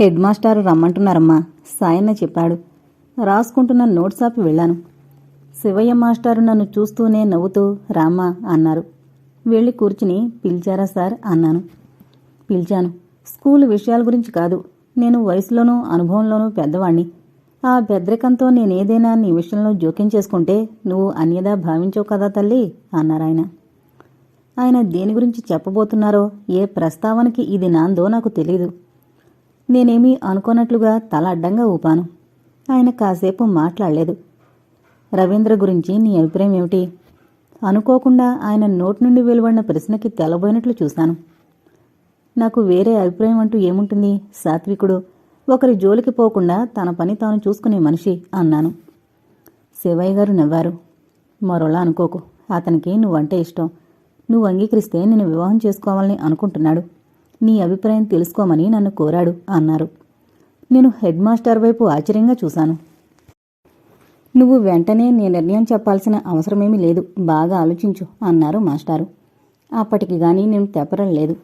Head మాస్టారు రమ్మంటున్నారమ్మా. సాయన్న చెప్పాడు. రాసుకుంటున్న notes ఆపి వెళ్ళాను. శివయ్య మాస్టారు నన్ను చూస్తూనే నవ్వుతూ రామ్మా అన్నారు. వెళ్ళి కూర్చుని పిలిచారా సార్? అన్నాను. పిలిచాను. స్కూల్ విషయాల గురించి కాదు. నేను వయసులోనూ అనుభవంలోనూ పెద్దవాణ్ణి. ఆ పెద్దరికంతో నేనేదైనా నీ విషయంలో జోక్యం చేసుకుంటే నువ్వు అన్యదా భావించవు కదా తల్లి? అన్నారాయన ఆయన దేని గురించి చెప్పబోతున్నారో ఏ ప్రస్తావనకి ఇది నాందో నాకు తెలీదు. నేనేమీ అనుకోనట్లుగా తల అడ్డంగా ఊపాను. ఆయన కాసేపు మాట్లాడలేదు. రవీంద్ర గురించి నీ అభిప్రాయం ఏమిటి? అనుకోకుండా ఆయన నోటి నుండి వెలువడిన ప్రశ్నకి తెల్లబోయినట్లు చూశాను. నాకు వేరే అభిప్రాయం అంటూ ఏముంటుంది సాత్వికుడు? ఒకరి జోలికి పోకుండా తన పని తాను చూసుకునే మనిషి అన్నాను. శివయ్య గారు నవ్వారు. మరోలా అనుకోకు. అతనికి నువ్వంటే ఇష్టం. నువ్వు అంగీకరిస్తే నేను వివాహం చేసుకోవాలని అనుకుంటున్నాడు. నీ అభిప్రాయం తెలుసుకోమని నన్ను కోరాడు అన్నారు. నేను హెడ్ మాస్టర్ వైపు ఆశ్చర్యంగా చూశాను. నువ్వు వెంటనే నీ నిర్ణయం చెప్పాల్సిన అవసరమేమీ లేదు బాగా ఆలోచించు అన్నారు మాస్టారు. అప్పటికి గాని నేను తెప్పరలేదు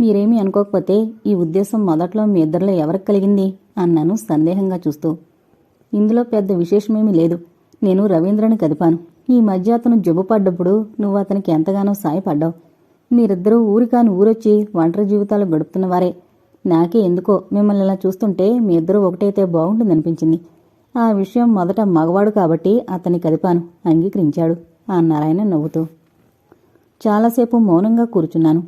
మీరేమీ అనుకోకపోతే ఈ ఉద్దేశం మొదట్లో మీ ఇద్దరిలో ఎవరికి కలిగింది అన్నాను సందేహంగా చూస్తూ. ఇందులో పెద్ద విశేషమేమీ లేదు. నేను రవీంద్రని కదిపాను. ఈ మధ్య అతను జబ్బు పడ్డప్పుడు నువ్వు అతనికి ఎంతగానో సాయపడ్డావు. మీరిద్దరూ ఊరికాని ఊరొచ్చి ఒంటరి జీవితాలు గడుపుతున్నవారే నాకే ఎందుకో మిమ్మల్ని ఇలా చూస్తుంటే మీ ఇద్దరూ ఒకటైతే బాగుంటుందనిపించింది. ఆ విషయం మొదట మగవాడు కాబట్టి అతన్ని కదిపాను అంగీకరించాడు అన్నారాయన నవ్వుతూ. చాలాసేపు మౌనంగా కూర్చున్నాను.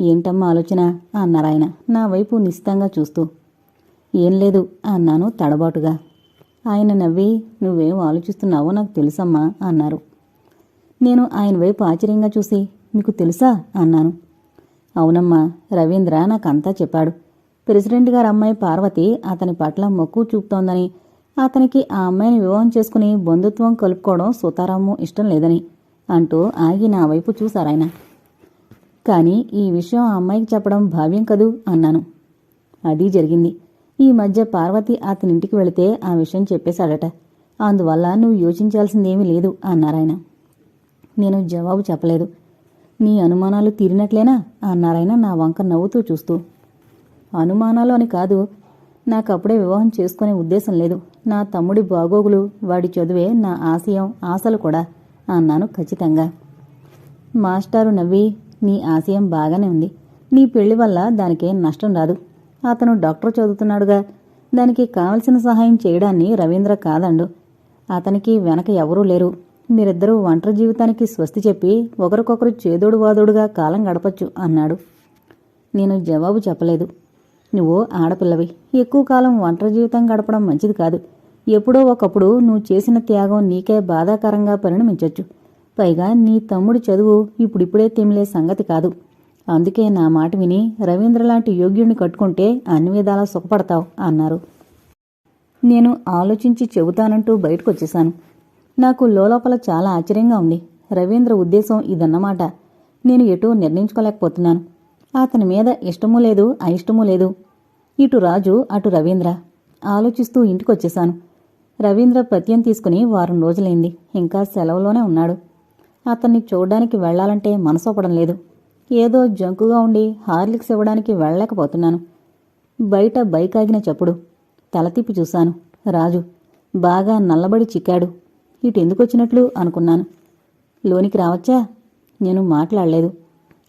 ఏంటమ్మా ఆలోచన? అన్నారాయన నా వైపు నిశితంగా చూస్తూ. ఏం లేదు అన్నాను తడబాటుగా. ఆయన నవ్వి నువ్వేం ఆలోచిస్తున్నావో నాకు తెలుసమ్మా అన్నారు. నేను ఆయన వైపు ఆశ్చర్యంగా చూసి మీకు తెలుసా? అన్నాను. అవునమ్మా రవీంద్ర నాకంతా చెప్పాడు. ప్రెసిడెంట్ గారు అమ్మాయి పార్వతి అతని పట్ల మొక్కు చూపుతోందని అతనికి ఆ అమ్మాయిని వివాహం చేసుకుని బంధుత్వం కలుపుకోవడం సుతారాము ఇష్టం లేదని అంటూ ఆగి నా వైపు చూశారాయన. కానీ ఈ విషయం ఆ అమ్మాయికి చెప్పడం భావ్యం కదూ? అన్నాను. అది జరిగింది. ఈ మధ్య పార్వతి అతని ఇంటికి వెళితే ఆ విషయం చెప్పేశాడట. అందువల్ల నువ్వు యోచించాల్సిందేమీ లేదు అన్నారాయన. నేను జవాబు చెప్పలేదు. నీ అనుమానాలు తీరినట్లేనా అన్నారాయన నా వంక నవ్వుతూ చూస్తూ. అనుమానాలు అని కాదు నాకు అప్పుడే వివాహం చేసుకునే ఉద్దేశం లేదు. నా తమ్ముడి బాగోగులు వాడి చదువే నా ఆశయం ఆశలు కూడా అన్నాను ఖచ్చితంగా. మాస్టారు నవ్వి నీ ఆశయం బాగానే ఉంది. నీ పెళ్ళి వల్ల దానికేం నష్టం రాదు. అతను డాక్టర్ చదువుతున్నాడుగా. దానికి కావలసిన సహాయం చేయడాన్ని రవీంద్ర కాదండు. అతనికి వెనక ఎవరూ లేరు. మీరిద్దరూ ఒంటరి జీవితానికి స్వస్తి చెప్పి ఒకరికొకరు చేదోడు వాదోడుగా కాలం గడపచ్చు అన్నాడు. నేను జవాబు చెప్పలేదు. నువ్వు ఆడపిల్లవి. ఎక్కువ కాలం ఒంటరి జీవితం గడపడం మంచిది కాదు. ఎప్పుడో ఒకప్పుడు నువ్వు చేసిన త్యాగం నీకే బాధాకరంగా పరిణమించొచ్చు. పైగా నీ తమ్ముడి చదువు ఇప్పుడిప్పుడే తిమిలే సంగతి కాదు. అందుకే నా మాట విని రవీంద్ర లాంటి యోగ్యుణ్ణి కట్టుకుంటే అన్ని విధాలా సుఖపడతావు అన్నారు. నేను ఆలోచించి చెబుతానంటూ బయటకొచ్చేశాను. నాకు లోలోపల చాలా ఆశ్చర్యంగా ఉంది. రవీంద్ర ఉద్దేశం ఇదన్నమాట. నేను ఎటూ నిర్ణయించుకోలేకపోతున్నాను. అతని మీద ఇష్టమూ లేదు అయిష్టమూ లేదు. ఇటు రాజు అటు రవీంద్ర. ఆలోచిస్తూ ఇంటికొచ్చేశాను. రవీంద్ర ప్రత్యం తీసుకుని వారం రోజులైంది. ఇంకా సెలవులోనే ఉన్నాడు. అతన్ని చూడ్డానికి వెళ్ళాలంటే మనసొప్పడం లేదు. ఏదో జంకుగా ఉండి హార్లిక్స్ ఇవ్వడానికి వెళ్ళలేకపోతున్నాను. బయట బైక్ ఆగిన చప్పుడు. తల తిప్పి చూశాను. రాజు బాగా నల్లబడి చిక్కాడు. ఇటు ఎందుకొచ్చినట్లు అనుకున్నాను. లోనికి రావచ్చా? నేను మాట్లాడలేదు.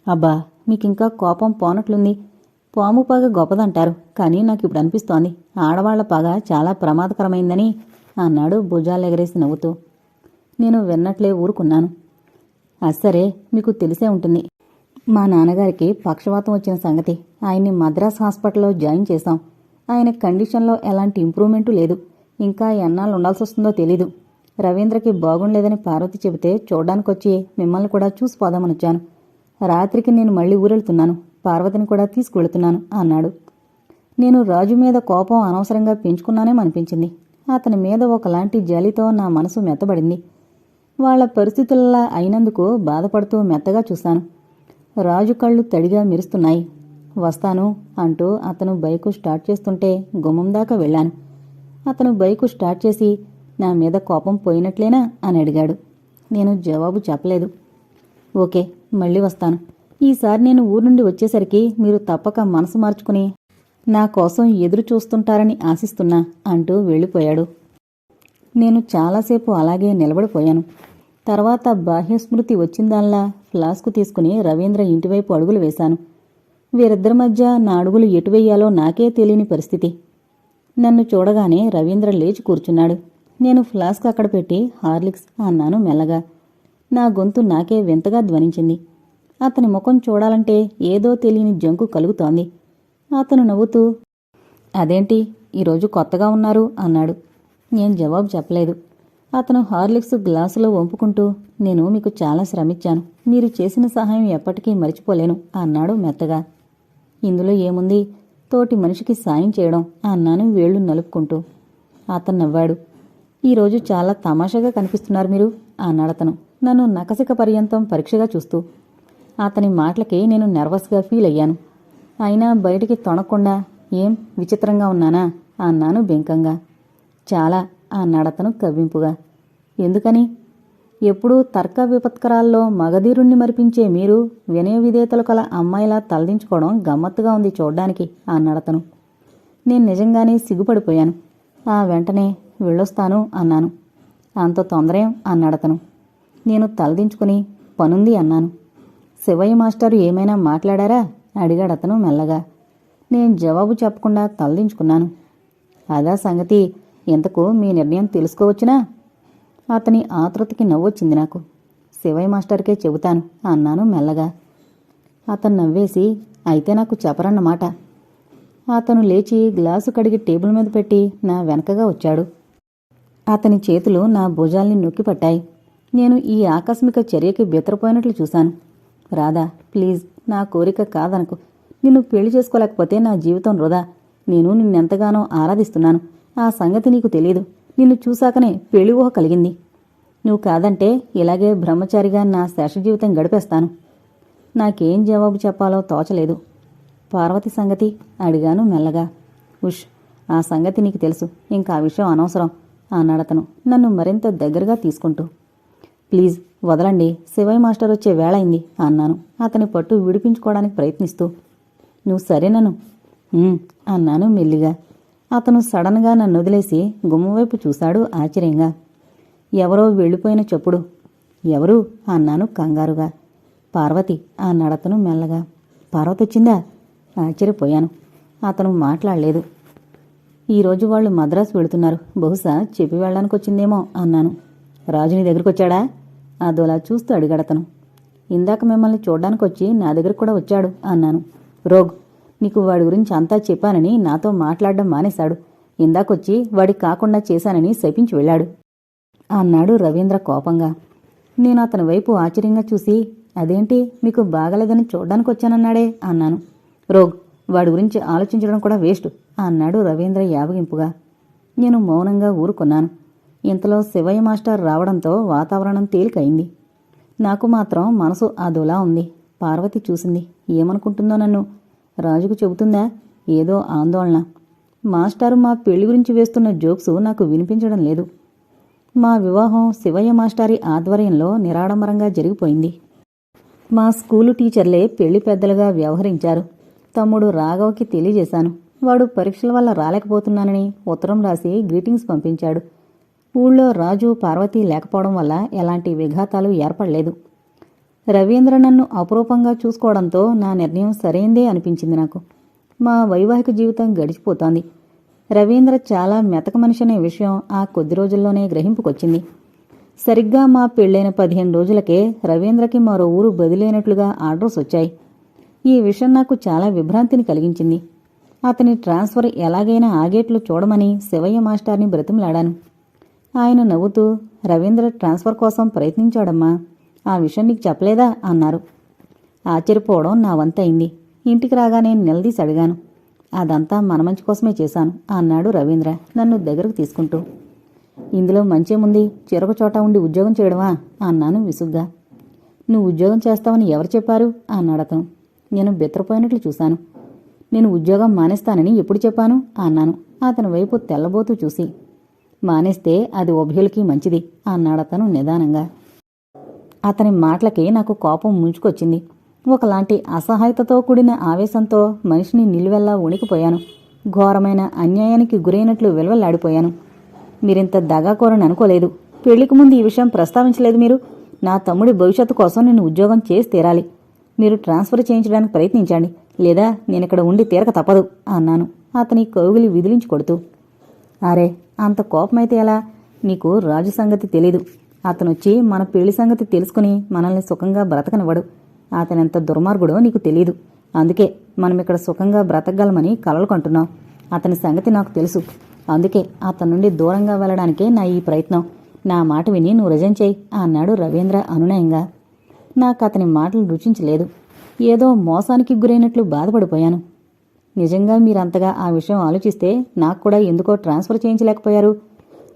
అబ్బా మీకింకా కోపం పోనట్లుంది. పాము పగ గొప్పదంటారు కానీ నాకు ఇప్పుడు అనిపిస్తోంది ఆడవాళ్ళ పగ చాలా ప్రమాదకరమైందని అన్నాడు భుజాలెగరేసి నవ్వుతూ. నేను విన్నట్లే ఊరుకున్నాను. అస్సరే మీకు తెలిసే ఉంటుంది. మా నాన్నగారికి పక్షవాతం వచ్చిన సంగతి. ఆయన్ని మద్రాస్ హాస్పిటల్లో జాయిన్ చేశాం. ఆయన కండిషన్లో ఎలాంటి ఇంప్రూవ్మెంటు లేదు. ఇంకా ఎన్నాళ్ళు ఉండాల్సి వస్తుందో తెలీదు. రవీంద్రకి బాగుండలేదని పార్వతి చెబితే చూడ్డానికొచ్చి మిమ్మల్ని కూడా చూసిపోదామని వచ్చాను రాత్రికి నేను మళ్ళీ ఊరెళ్తున్నాను. పార్వతిని కూడా తీసుకువెళుతున్నాను అన్నాడు. నేను రాజు మీద కోపం అనవసరంగా పెంచుకున్నానేమనిపించింది అతని మీద ఒకలాంటి జాలితో నా మనసు మెత్తబడింది. వాళ్ళ పరిస్థితులలా అయినందుకు బాధపడుతూ మెత్తగా చూశాను. రాజు కళ్ళు తడిగా మెరుస్తున్నాయి. వస్తాను అంటూ అతను బైకు స్టార్ట్ చేస్తుంటే గుమ్మం దాకా వెళ్ళాను. అతను బైకు స్టార్ట్ చేసి నా మీద కోపం పోయినట్లేనా? అని అడిగాడు. నేను జవాబు చెప్పలేదు. ఓకే మళ్ళీ వస్తాను. ఈసారి నేను ఊరు నుండి వచ్చేసరికి మీరు తప్పక మనసు మార్చుకుని నా కోసం ఎదురు చూస్తుంటారని ఆశిస్తున్నా అంటూ వెళ్ళిపోయాడు. నేను చాలాసేపు అలాగే నిలబడిపోయాను. తర్వాత బాహ్యస్మృతి వచ్చిందాల్లా ఫ్లాస్కు తీసుకుని రవీంద్ర ఇంటివైపు అడుగులు వేశాను. వీరిద్దరి మధ్య నా అడుగులు ఎటు వెయ్యాలో నాకే తెలియని పరిస్థితి. నన్ను చూడగానే రవీంద్ర లేచి కూర్చున్నాడు. నేను ఫ్లాస్క్ అక్కడ పెట్టి హార్లిక్స్ అన్నాను మెల్లగా. నా గొంతు నాకే వింతగా ధ్వనించింది. అతని ముఖం చూడాలంటే ఏదో తెలియని జంకు కలుగుతోంది. అతను నవ్వుతూ అదేంటి? ఈరోజు కొత్తగా ఉన్నారు అన్నాడు. నేను జవాబు చెప్పలేదు. అతను హార్లిక్స్ గ్లాసులో వంపుకుంటూ నేను మీకు చాలా శ్రమించాను. మీరు చేసిన సహాయం ఎప్పటికీ మర్చిపోలేను అన్నాడు మెత్తగా. ఇందులో ఏముంది? తోటి మనిషికి సాయం చేయడం అన్నాను వేళ్ళు నలుపుకుంటూ. అతను నవ్వాడు. ఈరోజు చాలా తమాషాగా కనిపిస్తున్నారు మీరు అన్నాడతను నన్ను నకసిక పర్యంతం పరీక్షగా చూస్తూ. అతని మాటలకి నేను నర్వస్గా ఫీల్ అయ్యాను. అయినా బయటికి తొణకుండా ఏం విచిత్రంగా ఉన్నానా? అన్నాను బెంకంగా. చాలా అన్నాడతను కవ్వింపుగా. ఎందుకని? ఎప్పుడూ తర్క విపత్కరాల్లో మగధీరుణ్ణి మరిపించే మీరు వినయ విధేతలు కల అమ్మాయిలా తలదించుకోవడం గమ్మత్తుగా ఉంది చూడ్డానికి అన్నాడతను నేను నిజంగానే సిగ్గుపడిపోయాను. ఆ వెంటనే వెళ్ళొస్తాను అన్నాను. అంత తొందరేం అన్నాడతను. నేను తలదించుకుని పనుంది అన్నాను. శివయ్య మాస్టారు ఏమైనా మాట్లాడారా? అడిగాడతను మెల్లగా. నేను జవాబు చెప్పకుండా తలదించుకున్నాను. అదా సంగతి ఇంతకు మీ నిర్ణయం తెలుసుకోవచ్చునా? అతని ఆతృతకి నవ్వొచ్చింది నాకు. శివయ్య మాస్టర్కే చెబుతాను అన్నాను మెల్లగా. అతను నవ్వేసి అయితే నాకు చెప్పరన్నమాట. అతను లేచి గ్లాసు కడిగి టేబుల్ మీద పెట్టి నా వెనకగా వచ్చాడు. అతని చేతులు నా భుజాల్ని నొక్కిపట్టాయి నేను ఈ ఆకస్మిక చర్యకి బెతరపోయినట్లు చూశాను. రాధా ప్లీజ్ నా కోరిక కాదనకు. నిన్ను పెళ్ళి చేసుకోలేకపోతే నా జీవితం వృధా. నేను నిన్నెంతగానో ఆరాధిస్తున్నాను. ఆ సంగతి నీకు తెలీదు. నిన్ను చూశాకనే పెళ్ళి ఊహ కలిగింది. నువ్వు కాదంటే ఇలాగే బ్రహ్మచారిగా నా శేష జీవితం గడిపేస్తాను. నాకేం జవాబు చెప్పాలో తోచలేదు. పార్వతి సంగతి అడిగాను మెల్లగా. ఉష్ ఆ సంగతి నీకు తెలుసు. ఇంకా ఆ విషయం అనవసరం. అన్నాడతను. నన్ను మరింత దగ్గరగా తీసుకుంటూ. ప్లీజ్ వదలండి. శివయ్య మాస్టర్ వచ్చే వేళ అయింది అన్నాను. అతని పట్టు విడిపించుకోవడానికి ప్రయత్నిస్తూ. నువ్వు సరేనను అన్నాను మెల్లిగా. అతను సడన్గా నన్ను వదిలేసి గుమ్మవైపు చూశాడు ఆశ్చర్యంగా. ఎవరో వెళ్ళిపోయిన చెప్పుడు. ఎవరు? అన్నాను కంగారుగా. పార్వతి అన్నాడతను మెల్లగా. పార్వతి వచ్చిందా? ఆశ్చర్యపోయాను. అతను మాట్లాడలేదు. ఈరోజు వాళ్ళు మద్రాసు వెళుతున్నారు. బహుశా చెప్పి వెళ్ళడానికి వచ్చిందేమో అన్నాను. రాజు నీ దగ్గరికి వచ్చాడా అదోలా చూస్తూ అడిగడతను. ఇందాక మిమ్మల్ని చూడ్డానికి వచ్చి నా దగ్గరకు కూడా వచ్చాడు అన్నాను. రోగ్ నీకు వాడి గురించి అంతా చెప్పానని నాతో మాట్లాడడం మానేశాడు. ఇందాకొచ్చి వాడి కాకుండా చేశానని శపించి వెళ్ళాడు అన్నాడు రవీంద్ర కోపంగా. నేను అతని వైపు ఆశ్చర్యంగా చూసి అదేంటి మీకు బాగలేదని చూడ్డానికి వచ్చానన్నాడే అన్నాను. రోగ్ వాడి గురించి ఆలోచించడం కూడా వేస్ట్ అన్నాడు రవీంద్ర యావగింపుగా. నేను మౌనంగా ఊరుకున్నాను. ఇంతలో శివయ్య మాస్టర్ రావడంతో వాతావరణం తేలికైంది. నాకు మాత్రం మనసు అదోలా ఉంది. పార్వతి చూసింది. ఏమనుకుంటుందో నన్ను? రాజుకు చెబుతుందా? ఏదో ఆందోళన. మాస్టారు మా పెళ్ళి గురించి వేస్తున్న జోక్స్ నాకు వినిపించడం లేదు. మా వివాహం శివయ్య మాస్టారి ఆధ్వర్యంలో నిరాడంబరంగా జరిగిపోయింది. మా స్కూలు టీచర్లే పెళ్ళి పెద్దలుగా వ్యవహరించారు. తమ్ముడు రాఘవకి తెలియజేశాను. వాడు పరీక్షల వల్ల రాలేకపోతున్నానని ఉత్తరం రాసి గ్రీటింగ్స్ పంపించాడు. ఊళ్ళో రాజు పార్వతి లేకపోవడం వల్ల ఎలాంటి విఘాతాలు ఏర్పడలేదు. రవీంద్ర నన్ను అపురూపంగా చూసుకోవడంతో నా నిర్ణయం సరైందే అనిపించింది నాకు. మా వైవాహిక జీవితం గడిచిపోతోంది. రవీంద్ర చాలా మెతక మనిషి అనే విషయం ఆ కొద్ది రోజుల్లోనే గ్రహింపుకొచ్చింది. సరిగ్గా మా పెళ్ళైన పదిహేను రోజులకే రవీంద్రకి మరో ఊరు బదిలైనట్లుగా ఆర్డర్స్ వచ్చాయి. ఈ విషయం నాకు చాలా విభ్రాంతిని కలిగించింది. అతని ట్రాన్స్ఫర్ ఎలాగైనా ఆగేట్లు చూడమని శివయ్య మాస్టార్ని బ్రతిమలాడాను. ఆయన నవ్వుతూ రవీంద్ర ట్రాన్స్ఫర్ కోసం ప్రయత్నించాడమ్మా. ఆ విషయం నీకు చెప్పలేదా? అన్నారు. ఆశ్చర్యపోవడం నా వంతయింది ఇంటికి రాగానే నిలదీసి అడిగాను. అదంతా మన మంచి కోసమే చేశాను అన్నాడు రవీంద్ర నన్ను దగ్గరకు తీసుకుంటూ. ఇందులో మంచేముంది చిరొక చోట ఉండి ఉద్యోగం చేయడమా? అన్నాను విసుగ్గా. నువ్వు ఉద్యోగం చేస్తావని ఎవరు చెప్పారు? అన్నాడతను నేను బెత్తరపోయినట్లు చూశాను. నేను ఉద్యోగం మానేస్తానని ఎప్పుడు చెప్పాను? అన్నాను. అతని వైపు తెల్లబోతూ చూసి. మానేస్తే అది ఉభయులకి మంచిది అన్నాడతను నిదానంగా. అతని మాటలకి నాకు కోపం ముంచుకొచ్చింది. ఒకలాంటి అసహాయతతో కూడిన ఆవేశంతో మనిషిని నిలువెల్లా ఉణికిపోయాను ఘోరమైన అన్యాయానికి గురైనట్లు విలవెల్లాడిపోయాను. మీరింత దగాకోరని అనుకోలేదు. పెళ్ళికి ముందు ఈ విషయం ప్రస్తావించలేదు మీరు. నా తమ్ముడి భవిష్యత్తు కోసం నేను ఉద్యోగం చేసి తీరాలి. మీరు ట్రాన్స్ఫర్ చేయించడానికి ప్రయత్నించండి లేదా నేనిక్కడ ఉండి తీరక తప్పదు అన్నాను. అతని కౌగిలి విదిలించి కొడుతూ అరే అంత కోపమైతే ఎలా? నీకు రాజు సంగతి తెలీదు. అతనొచ్చి మన పెళ్ళి సంగతి తెలుసుకుని మనల్ని సుఖంగా బ్రతకనివ్వడు. అతనెంత దుర్మార్గుడో నీకు తెలీదు. అందుకే మనం ఇక్కడ సుఖంగా బ్రతకగలమని కలలు కంటున్నాం. అతని సంగతి నాకు తెలుసు. అందుకే అతని నుండి దూరంగా వెళ్ళడానికే నా ఈ ప్రయత్నం. నా మాట విని నువ్వు రజం చేయి అన్నాడు రవీంద్ర అనునయంగా. నాకు అతని మాటలు రుచించలేదు. ఏదో మోసానికి గురైనట్లు బాధపడిపోయాను. నిజంగా మీరంతగా ఆ విషయం ఆలోచిస్తే నాకు కూడా ఎందుకో ట్రాన్స్ఫర్ చేయించలేకపోయారు.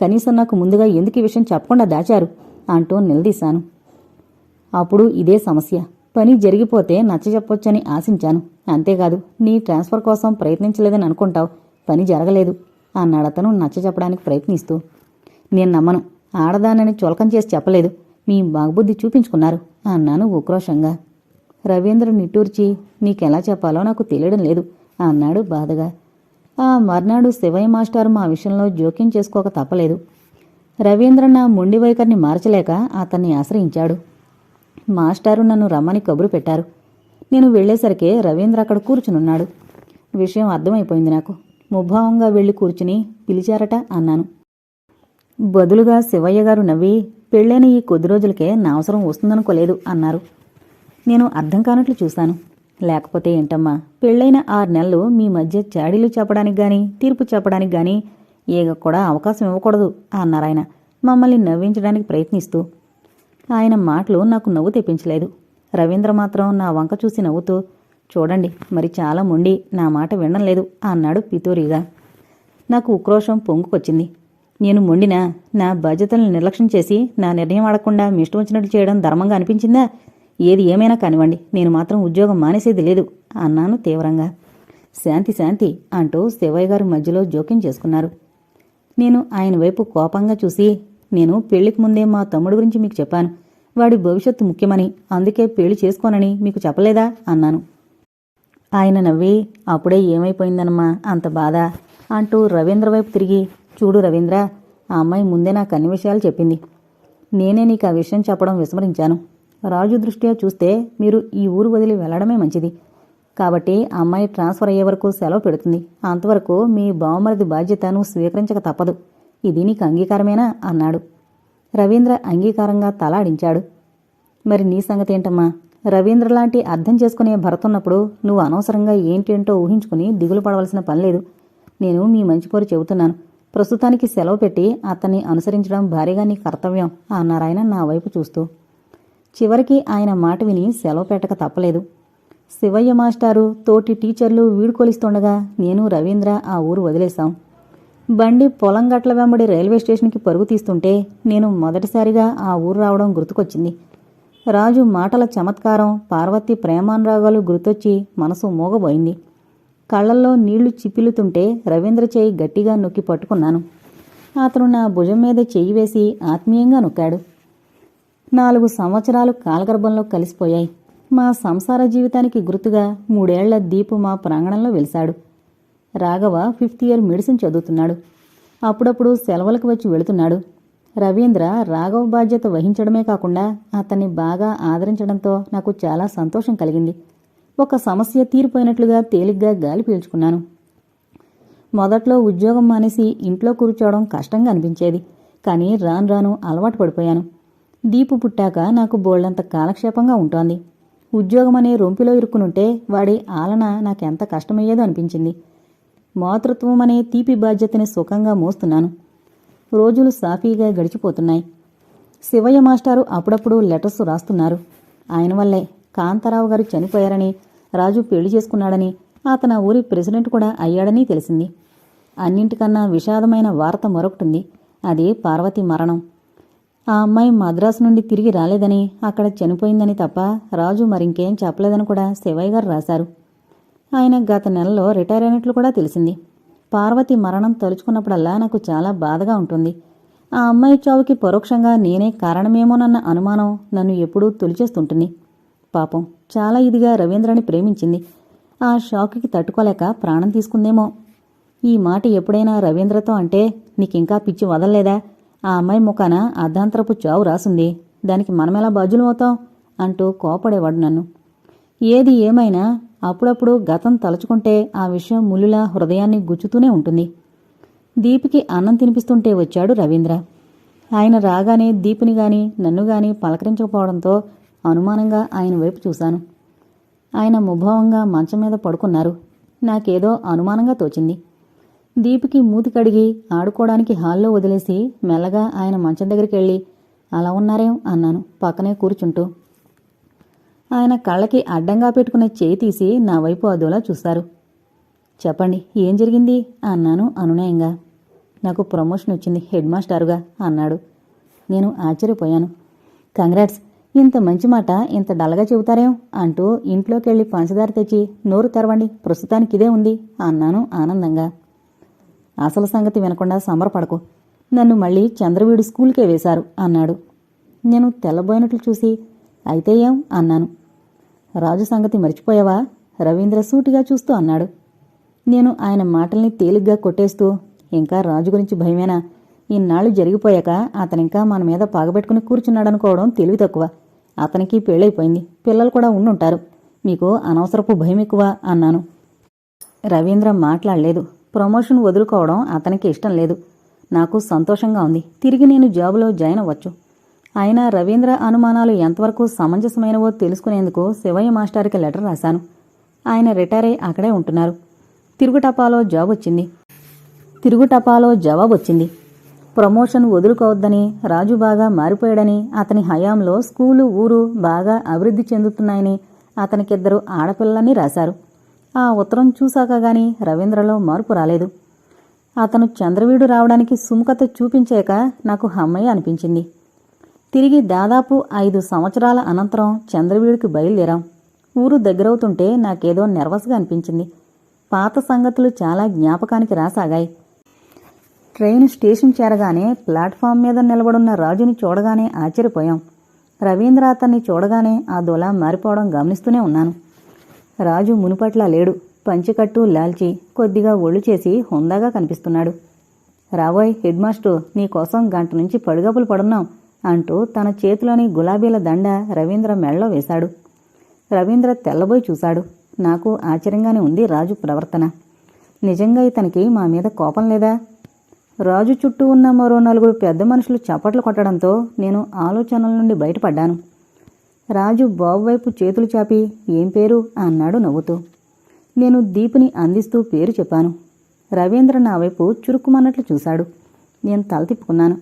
కనీసం నాకు ముందుగా ఎందుకు ఈ విషయం చెప్పకుండా దాచారు అంటూ నిలదీశాను. అప్పుడు ఇదే సమస్య. పని జరిగిపోతే నచ్చ చెప్పొచ్చని ఆశించాను. అంతేకాదు నీ ట్రాన్స్ఫర్ కోసం ప్రయత్నించలేదని అనుకుంటావు. పని జరగలేదు అన్నాడతను నచ్చ చెప్పడానికి ప్రయత్నిస్తూ. నేను నమ్మను. ఆడదానని చులకం చేసి చెప్పలేదు. మీ బాగుబుద్ధి చూపించుకున్నారు అన్నాను ఉక్రోషంగా. రవీంద్ర నిట్టూర్చి నీకెలా చెప్పాలో నాకు తెలియడం లేదు అన్నాడు బాధగా. ఆ మర్నాడు శివయ్య మాస్టారు మా విషయంలో జోక్యం చేసుకోక తప్పలేదు. రవీంద్ర నా మొండి వైఖరిని మార్చలేక అతన్ని ఆశ్రయించాడు. మాస్టారు నన్ను రమ్మని కబురు పెట్టారు. నేను వెళ్ళేసరికే రవీంద్ర అక్కడ కూర్చునున్నాడు. విషయం అర్థమైపోయింది నాకు. ముభావంగా వెళ్ళి కూర్చుని పిలిచారట అన్నాను. బదులుగా శివయ్య గారు నవ్వి పెళ్ళైన ఈ కొద్ది రోజులకే నా అవసరం వస్తుందనుకోలేదు అన్నారు. నేను అర్థం కానట్లు చూశాను. లేకపోతే ఏంటమ్మా పెళ్ళైన ఆరు నెలలు మీ మధ్య చాడీలు చెప్పడానికి గాని తీర్పు చెప్పడానికి గాని ఏగ కూడా అవకాశం ఇవ్వకూడదు అన్నారాయన మమ్మల్ని నవ్వించడానికి ప్రయత్నిస్తూ. ఆయన మాటలు నాకు నవ్వు తెప్పించలేదు. రవీంద్ర మాత్రం నా వంక చూసి నవ్వుతూ చూడండి మరి చాలా మొండి నా మాట వినడం లేదు అన్నాడు పితూరిగా. నాకు ఉక్రోషం పొంగుకొచ్చింది. నేను మొండినా? నా బాధ్యతలను నిర్లక్ష్యం చేసి నా నిర్ణయం అడగకుండా మీ ఇష్టం వచ్చినట్టు చేయడం ధర్మంగా అనిపించిందా? ఏది ఏమైనా కానివ్వండి నేను మాత్రం ఉద్యోగం మానేసేది లేదు అన్నాను తీవ్రంగా. శాంతి శాంతి అంటూ శివయ్య గారు మధ్యలో జోక్యం చేసుకున్నారు. నేను ఆయన వైపు కోపంగా చూసి నేను పెళ్ళికి ముందే మా తమ్ముడు గురించి మీకు చెప్పాను. వాడి భవిష్యత్తు ముఖ్యమని అందుకే పెళ్ళి చేసుకోనని మీకు చెప్పలేదా? అన్నాను. ఆయన నవ్వి అప్పుడే ఏమైపోయిందనమ్మా అంత బాధ అంటూ రవీంద్ర వైపు తిరిగి చూడు రవీంద్ర ఆ అమ్మాయి ముందే నాకు అన్ని విషయాలు చెప్పింది. నేనే నీకు ఆ విషయం చెప్పడం విస్మరించాను. రాజు దృష్ట్యా చూస్తే మీరు ఈ ఊరు వదిలి వెళ్ళడమే మంచిది. కాబట్టి ఆ అమ్మాయి ట్రాన్స్ఫర్ అయ్యే వరకు సెలవు పెడుతుంది. అంతవరకు మీ బావమరిది బాధ్యతను స్వీకరించక తప్పదు. ఇది నీకు అంగీకారమేనా? అన్నాడు. రవీంద్ర అంగీకారంగా తలాడించాడు. మరి నీ సంగతి ఏంటమ్మా? రవీంద్ర లాంటి అర్థం చేసుకునే భరతున్నప్పుడు నువ్వు అనవసరంగా ఏంటేంటో ఊహించుకుని దిగులు పడవలసిన పని లేదు. నేను మీ మంచి కోరి చెబుతున్నాను. ప్రస్తుతానికి సెలవు పెట్టి అతన్ని అనుసరించడం భారీగా నీ కర్తవ్యం అన్నారాయన నా వైపు చూస్తూ. చివరికి ఆయన మాట విని సెలవు పెట్టక తప్పలేదు. శివయ్య మాస్టారు తోటి టీచర్లు వీడుకొలిస్తుండగా నేను రవీంద్ర ఆ ఊరు వదిలేశాం. బండి పొలం గట్ల వెంబడి రైల్వే స్టేషన్కి పరుగు తీస్తుంటే నేను మొదటిసారిగా ఆ ఊరు రావడం గుర్తుకొచ్చింది. రాజు మాటల చమత్కారం పార్వతి ప్రేమానురాగాలు గుర్తొచ్చి మనసు మూగబోయింది. కళ్ళల్లో నీళ్ళు చిప్పిలుతుంటే రవీంద్ర చేయి గట్టిగా నొక్కి పట్టుకున్నాను. అతను నా భుజం మీద చెయ్యి వేసి ఆత్మీయంగా నొక్కాడు. నాలుగు సంవత్సరాలు కాలగర్భంలో కలిసిపోయాయి. మా సంసార జీవితానికి గుర్తుగా మూడేళ్ళ దీపు మా ప్రాంగణంలో వెలిశాడు. రాఘవ ఫిఫ్త్ ఇయర్ మెడిసిన్ చదువుతున్నాడు. అప్పుడప్పుడు సెలవులకు వచ్చి వెళుతున్నాడు. రవీంద్ర రాఘవ బాధ్యత వహించడమే కాకుండా అతన్ని బాగా ఆదరించడంతో నాకు చాలా సంతోషం కలిగింది. ఒక సమస్య తీరిపోయినట్లుగా తేలిగ్గా గాలి పీల్చుకున్నాను. మొదట్లో ఉద్యోగం మానేసి ఇంట్లో కూర్చోవడం కష్టంగా అనిపించేది. కానీ రాను రాను అలవాటు పడిపోయాను. దీపు పుట్టాక నాకు బోళ్ళంత కాలక్షేపంగా ఉంటోంది. ఉద్యోగం అనే రొంపిలో ఇరుక్కునుంటే వాడి ఆలన నాకెంత కష్టమయ్యేదో అనిపించింది. మాతృత్వం అనే తీపి బాధ్యతని సుఖంగా మోస్తున్నాను. రోజులు సాఫీగా గడిచిపోతున్నాయి. శివయ్య మాస్టారు అప్పుడప్పుడు లెటర్స్ రాస్తున్నారు. ఆయన వల్లే కాంతారావు గారు చనిపోయారని రాజు పెళ్ళి చేసుకున్నాడని అతను ఊరి ప్రెసిడెంట్ కూడా అయ్యాడని తెలిసింది. అన్నింటికన్నా విషాదమైన వార్త మరొకటుంది. అది పార్వతి మరణం. ఆ అమ్మాయి మద్రాసు నుండి తిరిగి రాలేదని అక్కడ చనిపోయిందని తప్ప రాజు మరింకేం చెప్పలేదని కూడా శివయ్య గారు రాశారు. ఆయన గత నెలలో రిటైర్ అయినట్లు కూడా తెలిసింది. పార్వతి మరణం తలుచుకున్నప్పుడల్లా నాకు చాలా బాధగా ఉంటుంది. ఆ అమ్మాయి చావుకి పరోక్షంగా నేనే కారణమేమోనన్న అనుమానం నన్ను ఎప్పుడూ తొలిచేస్తుంటుంది పాపం చాలా ఇదిగా రవీంద్రని ప్రేమించింది. ఆ షాక్కి తట్టుకోలేక ప్రాణం తీసుకుందేమో. ఈ మాట ఎప్పుడైనా రవీంద్రతో అంటే నీకింకా పిచ్చి వదలలేదా? ఆ అమ్మాయి ముఖాన అర్ధాంతరపు చావు రాసుంది. దానికి మనమెలా బాధ్యులు అవుతాం అంటూ కోపడేవాడు నన్ను. ఏది ఏమైనా అప్పుడప్పుడు గతం తలుచుకుంటే ఆ విషయం ముల్లులా హృదయాన్ని గుచ్చుతూనే ఉంటుంది. దీపికి అన్నం తినిపిస్తుంటే వచ్చాడు రవీంద్ర. ఆయన రాగానే దీపిని గాని నన్ను గాని పలకరించకపోవడంతో అనుమానంగా ఆయన వైపు చూశాను. ఆయన ముభావంగా మంచం మీద పడుకున్నారు. నాకేదో అనుమానంగా తోచింది. దీపికి మూతి కడిగి ఆడుకోవడానికి హాల్లో వదిలేసి మెల్లగా ఆయన మంచం దగ్గరికి వెళ్ళి అలా ఉన్నారేం? అన్నాను పక్కనే కూర్చుంటూ. ఆయన కళ్ళకి అడ్డంగా పెట్టుకున్న చేయి తీసి నా వైపు అదోలా చూశారు. చెప్పండి ఏం జరిగింది? అన్నాను అనునయంగా. నాకు ప్రమోషన్ వచ్చింది హెడ్ మాస్టరుగా అన్నాడు. నేను ఆశ్చర్యపోయాను. కంగ్రాట్స్ ఇంత మంచి మాట ఇంత డల్గా చెబుతారేం? అంటూ ఇంట్లోకి వెళ్ళి పంచదార తెచ్చి నోరు తెరవండి ప్రస్తుతానికి ఇదే ఉంది అన్నాను ఆనందంగా. అసలు సంగతి వినకుండా సంబరపడకు. నన్ను మళ్ళీ చంద్రవీడు స్కూల్కే వేశారు అన్నాడు. నేను తెల్లబోయినట్లు చూసి అయితే ఏం? అన్నాను. రాజు సంగతి మర్చిపోయావా? రవీంద్ర సూటిగా చూస్తూ అన్నాడు. నేను ఆయన మాటల్ని తేలిగ్గా కొట్టేస్తూ ఇంకా రాజు గురించి భయమేనా? ఇన్నాళ్ళు జరిగిపోయాక అతనింకా మన మీద పాగబెట్టుకుని కూర్చున్నాడనుకోవడం తెలివి తక్కువ. అతనికి పెళ్ళైపోయింది. పిల్లలు కూడా ఉండుంటారు. మీకు అనవసరపు భయం ఎక్కువ అన్నాను. రవీంద్ర మాట్లాడలేదు. ప్రమోషన్ వదులుకోవడం అతనికి ఇష్టం లేదు. నాకు సంతోషంగా ఉంది. తిరిగి నేను జాబులో జాయిన్ అవ్వచ్చు. అయినా రవీంద్ర అనుమానాలు ఎంతవరకు సమంజసమైనవో తెలుసుకునేందుకు శివయ్య మాస్టార్కి లెటర్ రాశాను. ఆయన రిటైర్ అయి అక్కడే ఉంటున్నారు. తిరుగుటపాలో జాబ్ వచ్చింది. తిరుగుటపాలో జవాబు వచ్చింది ప్రమోషన్ వదులుకోవద్దని రాజు బాగా మారిపోయాడని అతని హయాంలో స్కూలు ఊరు బాగా అభివృద్ధి చెందుతున్నాయని అతనికిద్దరు ఆడపిల్లని రాశారు. ఆ ఉత్తరం చూశాక గాని రవీంద్రలో మార్పు రాలేదు. అతను చంద్రవీడు రావడానికి సుముఖత చూపించాక నాకు హమ్మయ్య అనిపించింది. తిరిగి దాదాపు ఐదు సంవత్సరాల అనంతరం చంద్రవీడుకి బయలుదేరాం. ఊరు దగ్గరవుతుంటే నాకేదో నెర్వస్గా అనిపించింది. పాత సంగతులు చాలా జ్ఞాపకానికి రాసాగాయి. ట్రైన్ స్టేషన్ చేరగానే ప్లాట్ఫామ్ మీద నిలబడున్న రాజుని చూడగానే ఆశ్చర్యపోయాం. రవీంద్ర అతన్ని చూడగానే ఆ దొల మారిపోవడం గమనిస్తూనే ఉన్నాను. రాజు మునుపట్లా లేడు. పంచికట్టు లాల్చి కొద్దిగా ఒళ్ళు చేసి హుందాగా కనిపిస్తున్నాడు. రాబోయ్ హెడ్ మాస్టర్ నీకోసం గంట నుంచి పడుగపులు పడున్నాం అంటూ తన చేతిలోని గులాబీల దండ రవీంద్ర మెళ్ళలో వేశాడు. రవీంద్ర తెల్లబోయి చూశాడు. నాకు ఆశ్చర్యంగానే ఉంది రాజు ప్రవర్తన. నిజంగా ఇతనికి మా మీద కోపం లేదా? రాజు చుట్టూ ఉన్న మరో నలుగురు పెద్ద మనుషులు చప్పట్లు కొట్టడంతో నేను ఆలోచనల నుండి బయటపడ్డాను. రాజు బాబు వైపు చేతులు చాపి ఏం పేరు? అన్నాడు నవ్వుతూ. నేను దీపుని అందిస్తూ పేరు చెప్పాను. రవీంద్ర నా వైపు చురుక్కుమన్నట్లు చూశాడు. నేను తల తిప్పుకున్నాను.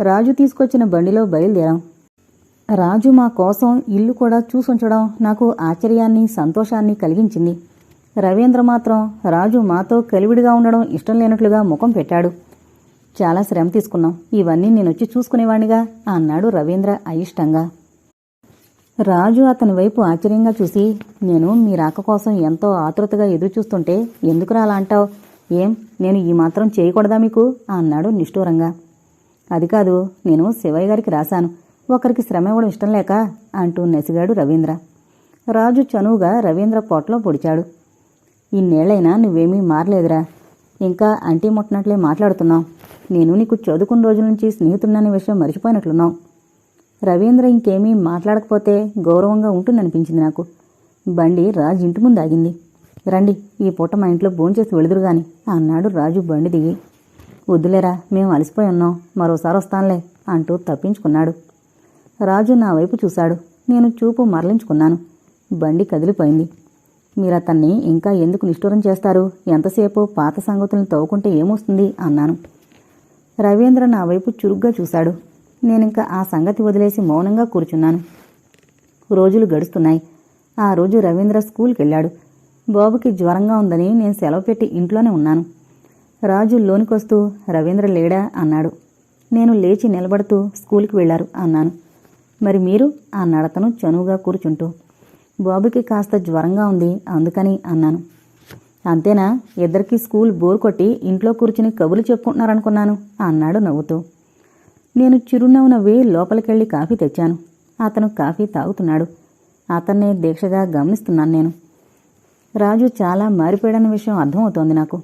రాజు తీసుకొచ్చిన బండిలో బయలుదేరాం. రాజు మా కోసం ఇల్లు కూడా చూసుంచడం నాకు ఆశ్చర్యాన్ని సంతోషాన్ని కలిగించింది. రవీంద్ర మాత్రం రాజు మాతో కలివిడిగా ఉండడం ఇష్టం లేనట్లుగా ముఖం పెట్టాడు. చాలా శ్రమ తీసుకున్నాం. ఇవన్నీ నేనొచ్చి చూసుకునేవాణ్ణిగా అన్నాడు రవీంద్ర అయిష్టంగా. రాజు అతని వైపు ఆశ్చర్యంగా చూసి నేను మీ రాక కోసం ఎంతో ఆతృతగా ఎదురుచూస్తుంటే ఎందుకురా అలా అంటావు? ఏం? నేను ఈ మాత్రం చేయకూడదా మీకు? అన్నాడు నిష్ఠూరంగా. అది కాదు నేను శివయ్య గారికి రాశాను. ఒకరికి శ్రమ ఇవ్వడం ఇష్టం లేక అంటూ నెసిగాడు రవీంద్ర. రాజు చనువుగా రవీంద్ర పొట్లో పొడిచాడు. ఇన్నేళ్ళైనా నువ్వేమీ మారలేదురా. ఇంకా అంటీ ముట్టినట్లే మాట్లాడుతున్నావు. నేను నీకు చదువుకున్న రోజుల నుంచి స్నేహితున్ననే విషయం మర్చిపోయినట్లున్నావు. రవీంద్ర ఇంకేమీ మాట్లాడకపోతే గౌరవంగా ఉంటుందనిపించింది నాకు. బండి రాజు ఇంటి ముందు ఆగింది. రండి ఈ పూట మా ఇంట్లో భోంచేసి వెళుదురు గాని అన్నాడు రాజు బండి దిగి. వద్దులేరా మేము అలసిపోయి ఉన్నాం మరోసారి వస్తానులే అంటూ తప్పించుకున్నాడు. రాజు నా వైపు చూశాడు. నేను చూపు మరలించుకున్నాను. బండి కదిలిపోయింది. మీరు అతన్ని ఇంకా ఎందుకు నిష్ఠూరం చేస్తారు? ఎంతసేపు పాత సంగతులను తవ్వుకుంటే ఏమొస్తుంది? అన్నాను. రవీంద్ర నా వైపు చురుగ్గా చూశాడు. నేనింక ఆ సంగతి వదిలేసి మౌనంగా కూర్చున్నాను. రోజులు గడుస్తున్నాయి. ఆ రోజు రవీంద్ర స్కూల్కి వెళ్ళాడు బాబుకి జ్వరంగా ఉందని నేను సెలవు పెట్టి ఇంట్లోనే ఉన్నాను. రాజు లోనికొస్తూ రవీంద్ర లేడా? అన్నాడు. నేను లేచి నిలబడుతూ స్కూల్కి వెళ్ళారు అన్నాను. మరి మీరు? అన్నాడతను చనువుగా కూర్చుంటూ. బాబుకి కాస్త జ్వరంగా ఉంది అందుకని అన్నాను. అంతేనా? ఇద్దరికి స్కూల్ బోర్ కొట్టి ఇంట్లో కూర్చుని కబుర్లు చెప్పుకుంటున్నారనుకున్నాను అన్నాడు నవ్వుతూ. నేను చిరునవ్వు నవ్వి లోపలికెళ్ళి కాఫీ తెచ్చాను. అతను కాఫీ తాగుతున్నాడు. అతన్నే దీక్షగా గమనిస్తున్నాను నేను. రాజు చాలా మారిపోయాడన్న విషయం అర్థమవుతోంది నాకు.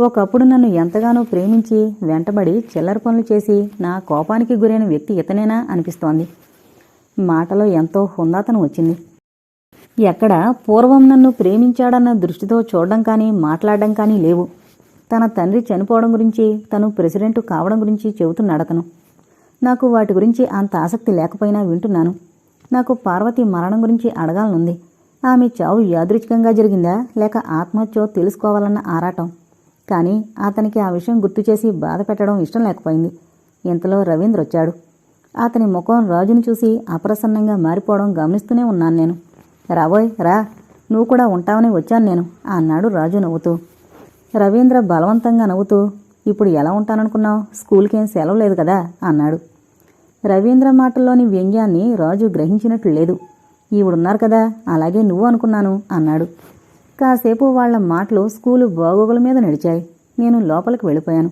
ఒకప్పుడు నన్ను ఎంతగానో ప్రేమించి వెంటబడి చిల్లర పనులు చేసి నా కోపానికి గురైన వ్యక్తి ఇతనేనా అనిపిస్తోంది. మాటలో ఎంతో హుందాతనం వచ్చింది. ఎక్కడ పూర్వం నన్ను ప్రేమించాడన్న దృష్టితో చూడడం కానీ మాట్లాడడం కానీ లేవు. తన తండ్రి చనిపోవడం గురించి తను ప్రెసిడెంట్ కావడం గురించి చెబుతున్నాడతను. నాకు వాటి గురించి అంత ఆసక్తి లేకపోయినా వింటున్నాను. నాకు పార్వతి మరణం గురించి అడగాలనుంది. ఆమె చావు యాదృచ్ఛికంగా జరిగిందా లేక ఆత్మహత్యో తెలుసుకోవాలన్న ఆరాటం? కానీ అతనికి ఆ విషయం గుర్తు చేసి బాధ పెట్టడం ఇష్టం లేకపోయింది. ఇంతలో రవీంద్ర వచ్చాడు అతని ముఖం రాజుని చూసి అప్రసన్నంగా మారిపోవడం గమనిస్తూనే ఉన్నాను నేను. రాబోయ్ రా. నువ్వు కూడా ఉంటావని వచ్చాను నేను అన్నాడు రాజు నవ్వుతూ. రవీంద్ర బలవంతంగా నవ్వుతూ ఇప్పుడు ఎలా ఉంటాననుకున్నావు? స్కూల్కేం సెలవు లేదు కదా అన్నాడు. రవీంద్ర మాటల్లోని వ్యంగ్యాన్ని రాజు గ్రహించినట్లు లేదు. ఈవిడున్నారు కదా అలాగే నువ్వు అనుకున్నాను అన్నాడు. కాసేపు వాళ్ళ మాటలు స్కూలు బాగోగుల మీద నడిచాయి. నేను లోపలికి వెళ్ళిపోయాను.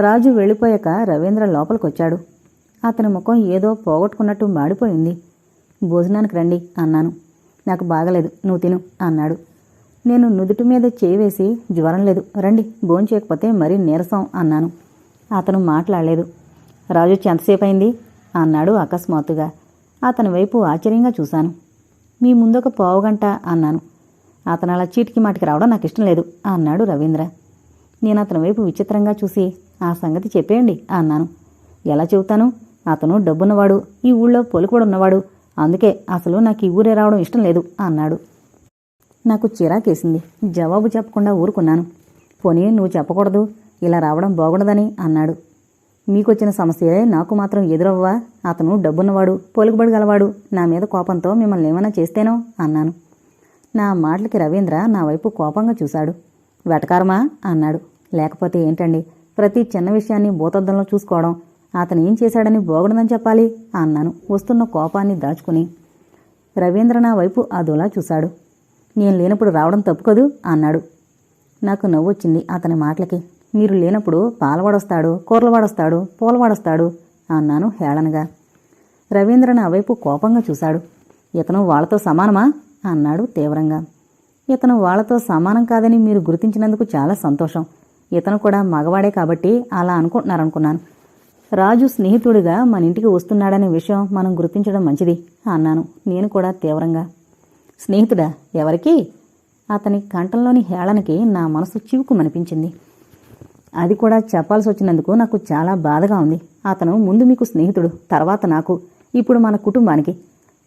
రాజు వెళ్ళిపోయాక రవీంద్ర లోపలికొచ్చాడు. అతని ముఖం ఏదో పోగొట్టుకున్నట్టు మాడిపోయింది. భోజనానికి రండి అన్నాను. నాకు బాగలేదు నువ్వు తిను అన్నాడు. నేను నుదుటి మీద చేయి వేసి జ్వరం లేదు రండి భోంచేయకపోతే మరీ నీరసం అన్నాను. అతను మాట్లాడలేదు. రాజు ఎంతసేపు అయింది అన్నాడు అకస్మాత్తుగా. అతని వైపు ఆశ్చర్యంగా చూశాను. మీ ముందొక పావుగంట అన్నాను. అతను అలా చీటికి మాటికి రావడం నాకు ఇష్టం లేదు అన్నాడు రవీంద్ర. నేను అతని వైపు విచిత్రంగా చూసి ఆ సంగతి చెప్పేయండి అన్నాను. ఎలా చెబుతాను? అతను డబ్బున్నవాడు ఈ ఊళ్ళో పొలుకుడు ఉన్నవాడు అందుకే అసలు నాకు ఈ ఊరే రావడం ఇష్టం లేదు అన్నాడు. నాకు చిరాకేసింది. జవాబు చెప్పకుండా ఊరుకున్నాను. పోనీ నువ్వు చెప్పకూడదు. ఇలా రావడం బాగుండదని అన్నాడు. మీకొచ్చిన సమస్యలే నాకు మాత్రం ఎదురవ్వా అతను డబ్బున్నవాడు పొలుగుబడి గలవాడు నా మీద కోపంతో మిమ్మల్ని ఏమైనా చేస్తేనో అన్నాను. నా మాటలకి రవీంద్ర నా వైపు కోపంగా చూశాడు. వెటకారమా? అన్నాడు. లేకపోతే ఏంటండి? ప్రతి చిన్న విషయాన్ని భూతద్దంలో చూసుకోవడం అతను ఏం చేశాడని బోగడదని చెప్పాలి అన్నాను. వస్తున్న కోపాన్ని దాచుకుని. రవీంద్ర నా వైపు అదోలా చూశాడు. నేను లేనప్పుడు రావడం తప్పు కదూ? అన్నాడు. నాకు నవ్వొచ్చింది అతని మాటలకి. మీరు లేనప్పుడు పాలవాడొస్తాడు కూరలవాడొస్తాడు పూలవాడొస్తాడు అన్నాను హేళనగా. రవీంద్ర నా వైపు కోపంగా చూశాడు. ఇతను వాళ్ళతో సమానమా? అన్నాడు తీవ్రంగా. ఇతను వాళ్ళతో సమానం కాదని మీరు గుర్తించినందుకు చాలా సంతోషం. ఇతను కూడా మగవాడే కాబట్టి అలా అనుకుంటున్నారనుకున్నాను. రాజు స్నేహితుడిగా మన ఇంటికి వస్తున్నాడనే విషయం మనం గుర్తించడం మంచిది అన్నాను. నేను కూడా తీవ్రంగా. స్నేహితుడా ఎవరికి? అతని కంఠంలోని హేళనకి నా మనసు చివుకుమనిపించింది అది కూడా చెప్పాల్సి వచ్చినందుకు నాకు చాలా బాధగా ఉంది. అతను ముందు మీకు స్నేహితుడు తర్వాత నాకు. ఇప్పుడు మన కుటుంబానికి.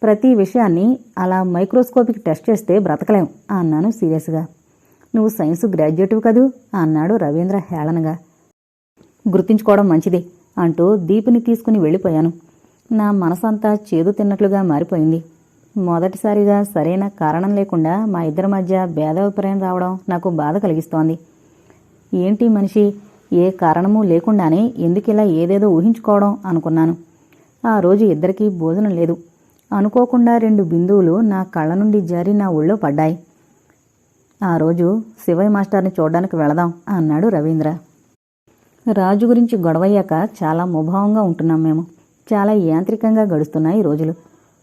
ప్రతి విషయాన్ని అలా మైక్రోస్కోపిక్ టెస్ట్ చేస్తే బ్రతకలేం అన్నాను సీరియస్గా. నువ్వు సైన్స్ గ్రాడ్యుయేటివ్ కదూ అన్నాడు రవీంద్ర హేళనగా. గుర్తించుకోవడం మంచిది. అంటూ దీపుని తీసుకుని వెళ్ళిపోయాను. నా మనసంతా చేదు తిన్నట్లుగా మారిపోయింది. మొదటిసారిగా సరైన కారణం లేకుండా మా ఇద్దరి మధ్య భేదాభిప్రాయం రావడం నాకు బాధ కలిగిస్తోంది. ఏంటి మనిషి ఏ కారణమూ లేకుండానే ఎందుకిలా ఏదేదో ఊహించుకోవడం అనుకున్నాను. ఆ రోజు ఇద్దరికీ భోజనం లేదు. అనుకోకుండా రెండు బిందువులు నా కళ్ళ నుండి జారి నా ఒళ్ళో పడ్డాయి. ఆ రోజు శివయ్య మాస్టర్ని చూడడానికి వెళదాం అన్నాడు రవీంద్ర. రాజు గురించి గొడవయ్యాక చాలా ముభావంగా ఉంటున్నాం మేము. చాలా యాంత్రికంగా గడుస్తున్నాయి రోజులు.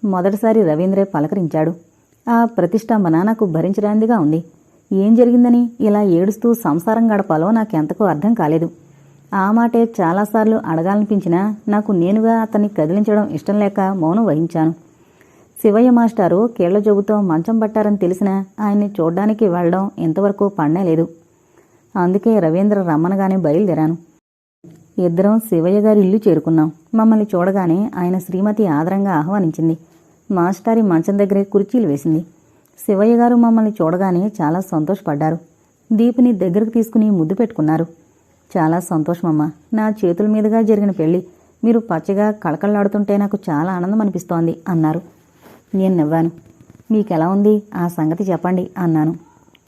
మొదటిసారి రవీంద్రే పలకరించాడు. ఆ ప్రతిష్టంభన నాకు భరించరానిదిగా ఉంది. ఏం జరిగిందని ఇలా ఏడుస్తూ సంసారం గడపాలో నాకెంతకూ అర్థం కాలేదు. ఆ మాటే చాలాసార్లు అడగాలనిపించినా నాకు నేనుగా అతన్ని కదిలించడం ఇష్టం లేక మౌనం వహించాను. శివయ్య మాస్టారు కీళ్ళ జబ్బుతో మంచం పట్టారని తెలిసినా ఆయన్ని చూడ్డానికి వెళ్ళడం ఇంతవరకు పడనే లేదు. అందుకే రవీంద్ర రమ్మనగానే బయలుదేరాను. ఇద్దరం శివయ్య గారి ఇల్లు చేరుకున్నాం. మమ్మల్ని చూడగానే ఆయన శ్రీమతి ఆదరంగా ఆహ్వానించింది. మాస్టారి మంచం దగ్గరే కుర్చీలు వేసింది. శివయ్య గారు మమ్మల్ని చూడగానే చాలా సంతోషపడ్డారు. దీపుని దగ్గరకు తీసుకుని ముద్దు పెట్టుకున్నారు. చాలా సంతోషమమ్మా నా చేతుల మీదుగా జరిగిన పెళ్ళి. మీరు పచ్చగా కళకళలాడుతుంటే నాకు చాలా ఆనందం అనిపిస్తోంది అన్నారు. నేను నవ్వాను. మీకెలా ఉంది? ఆ సంగతి చెప్పండి అన్నాను.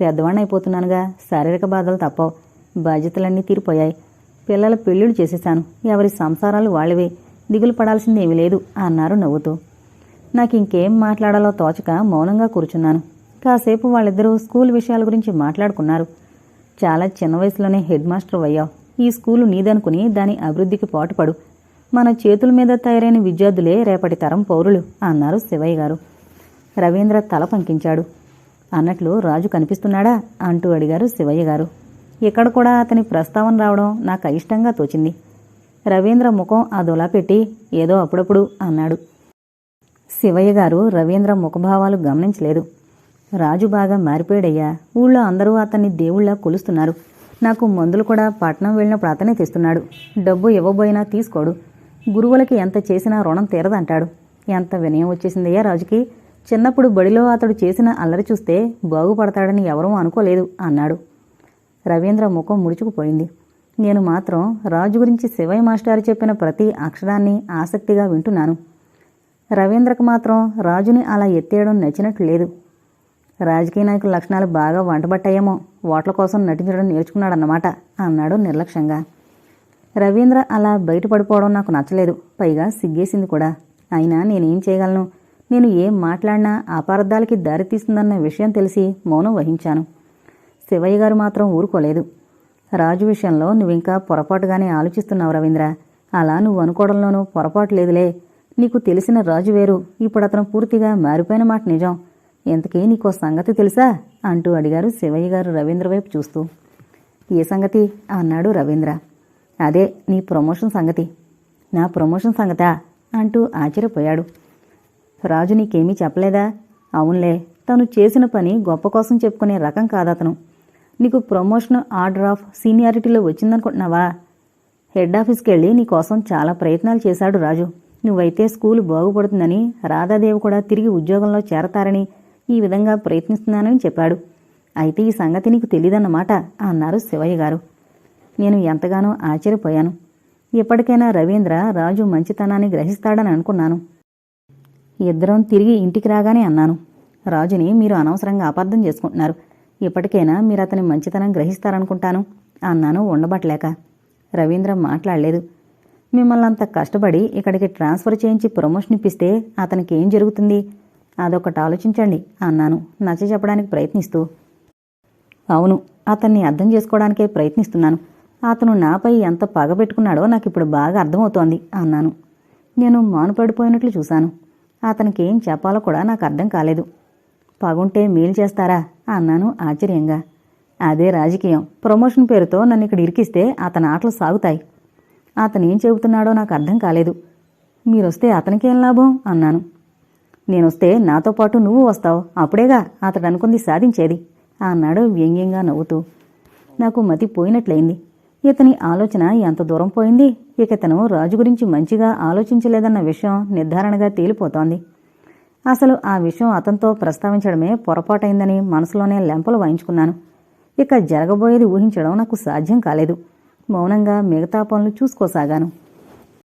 పెద్దవాణ్ణి అయిపోతున్నానుగా శారీరక బాధలు తప్పవు. బాధ్యతలన్నీ తీరిపోయాయి. పిల్లల పెళ్ళిళ్ళు చేసేశాను. ఎవరి సంసారాలు వాళ్ళవే. దిగులు పడాల్సింది ఏమీ లేదు అన్నారు నవ్వుతూ. నాకు ఇంకేం మాట్లాడాలో తోచక మౌనంగా కూర్చున్నాను. కాసేపు వాళ్ళిద్దరూ స్కూల్ విషయాల గురించి మాట్లాడుకున్నారు. చాలా చిన్న వయసులోనే హెడ్ మాస్టర్ అయ్యావు ఈ స్కూలు నీదనుకుని దాని అభివృద్ధికి పాటుపడు. మన చేతుల మీద తయారైన విద్యార్థులే రేపటి తరం పౌరులు అన్నారు శివయ్య గారు. రవీంద్ర తల పంకించాడు. అన్నట్లు రాజు కనిపిస్తున్నాడా? అంటూ అడిగారు శివయ్య గారు. ఇక్కడ కూడా అతని ప్రస్తావన రావడం నాకు అయిష్టంగా తోచింది. రవీంద్ర ముఖం అదోలా పెట్టి ఏదో అప్పుడప్పుడు అన్నాడు. శివయ్య గారు రవీంద్ర ముఖభావాలు గమనించలేదు. రాజు బాగా మారిపోయాడయ్యా. ఊళ్ళో అందరూ అతన్ని దేవుళ్ళ కొలుస్తున్నారు. నాకు మందులు కూడా పట్నం వెళ్ళినప్పుడు అతనే తెస్తున్నాడు. డబ్బు ఇవ్వబోయినా తీసుకోడు. గురువులకి ఎంత చేసినా రుణం తీరదంటాడు. ఎంత వినయం వచ్చేసిందయ్యా రాజుకి. చిన్నప్పుడు బడిలో అతడు చేసిన అల్లరి చూస్తే బాగుపడతాడని ఎవరూ అనుకోలేదు అన్నాడు. రవీంద్ర ముఖం ముడుచుకుపోయింది. నేను మాత్రం రాజు గురించి శివయ్య మాస్టారు చెప్పిన ప్రతి అక్షరాన్ని ఆసక్తిగా వింటున్నాను. రవీంద్రకు మాత్రం రాజుని అలా ఎత్తేయడం నచ్చినట్లు లేదు. రాజకీయ నాయకుల లక్షణాలు బాగా వంటబట్టాయేమో ఓట్ల కోసం నటించడం నేర్చుకున్నాడన్నమాట అన్నాడు నిర్లక్ష్యంగా. రవీంద్ర అలా బయటపడిపోవడం నాకు నచ్చలేదు. పైగా సిగ్గేసింది కూడా. అయినా నేనేం చేయగలను? నేను ఏం మాట్లాడినా అపార్థాలకి దారితీస్తుందన్న విషయం తెలిసి మౌనం వహించాను. శివయ్య గారు మాత్రం ఊరుకోలేదు. రాజు విషయంలో నువ్వింకా పొరపాటుగానే ఆలోచిస్తున్నావు రవీంద్ర. అలా నువ్వు అనుకోవడంలోనూ పొరపాటు లేదులే. నీకు తెలిసిన రాజు వేరు. ఇప్పుడు అతను పూర్తిగా మారిపోయిన మాట నిజం. ఇంతకీ నీకో సంగతి తెలుసా? అంటూ అడిగారు శివయ్య గారు రవీంద్ర వైపు చూస్తూ. ఏ సంగతి? అన్నాడు రవీంద్ర. అదే నీ ప్రమోషన్ సంగతి. నా ప్రమోషన్ సంగతా? అంటూ ఆశ్చర్యపోయాడు. రాజు నీకేమీ చెప్పలేదా? అవునులే. తను చేసిన పని గొప్ప కోసం చెప్పుకునే రకం కాదతను. నీకు ప్రమోషన్ ఆర్డర్ ఆఫ్ సీనియారిటీలో వచ్చిందనుకుంటున్నావా? హెడ్ ఆఫీస్కి వెళ్ళి నీకోసం చాలా ప్రయత్నాలు చేశాడు రాజు. నువ్వైతే స్కూల్ బాగుపడుతుందని రాధాదేవి కూడా తిరిగి ఉద్యోగంలో చేరతారని ఈ విధంగా ప్రయత్నిస్తున్నానని చెప్పాడు. అయితే ఈ సంగతి నీకు తెలియదన్నమాట అన్నారు శివయ్య గారు. నేను ఎంతగానో ఆశ్చర్యపోయాను. ఎప్పటికైనా రవీంద్ర రాజు మంచితనాన్ని గ్రహిస్తాడని అనుకున్నాను. ఇద్దరం తిరిగి ఇంటికి రాగానే అన్నాను. రాజుని మీరు అనవసరంగా అపార్థం చేసుకుంటున్నారు. ఇప్పటికైనా మీరు అతని మంచితనం గ్రహిస్తారనుకుంటాను అన్నాను ఉండబట్టలేక. రవీంద్ర మాట్లాడలేదు. మిమ్మల్ని అంత కష్టపడి ఇక్కడికి ట్రాన్స్ఫర్ చేయించి ప్రమోషన్ ఇప్పిస్తే అతనికి ఏం జరుగుతుంది? అదొకటి ఆలోచించండి అన్నాను నచ్చ చెప్పడానికి ప్రయత్నిస్తూ. అవును అతన్ని అర్థం చేసుకోవడానికే ప్రయత్నిస్తున్నాను. అతను నాపై ఎంత పగ పెట్టుకున్నాడో నాకు ఇప్పుడు బాగా అర్థమవుతోంది అన్నాను. నేను మానుపడిపోయినట్లు చూశాను. అతనికి ఏం చెప్పాలో కూడా నాకు అర్థం కాలేదు. పగుంటే మేలు చేస్తారా? అన్నాను ఆశ్చర్యంగా. అదే రాజకీయం. ప్రమోషన్ పేరుతో నన్ను ఇక్కడ ఇరికిస్తే అతని ఆటలు సాగుతాయి. అతను ఏం చెబుతున్నాడో నాకు అర్థం కాలేదు. మీరొస్తే అతనికేం లాభం? అన్నాను. నేనొస్తే నాతో పాటు నువ్వు వస్తావు. అప్పుడేగా అతడు అనుకుంది సాధించేది అన్నాడు వ్యంగ్యంగా నవ్వుతూ. నాకు మతి పోయినట్లయింది. ఇతని ఆలోచన ఎంత దూరం పోయింది? ఇక ఇతను రాజు గురించి మంచిగా ఆలోచించలేదన్న విషయం నిర్ధారణగా తేలిపోతోంది. అసలు ఆ విషయం అతనితో ప్రస్తావించడమే పొరపాటైందని మనసులోనే లెంపలు వాయించుకున్నాను. ఇక జరగబోయేది ఊహించడం నాకు సాధ్యం కాలేదు. మౌనంగా మిగతా పనులు చూసుకోసాగాను.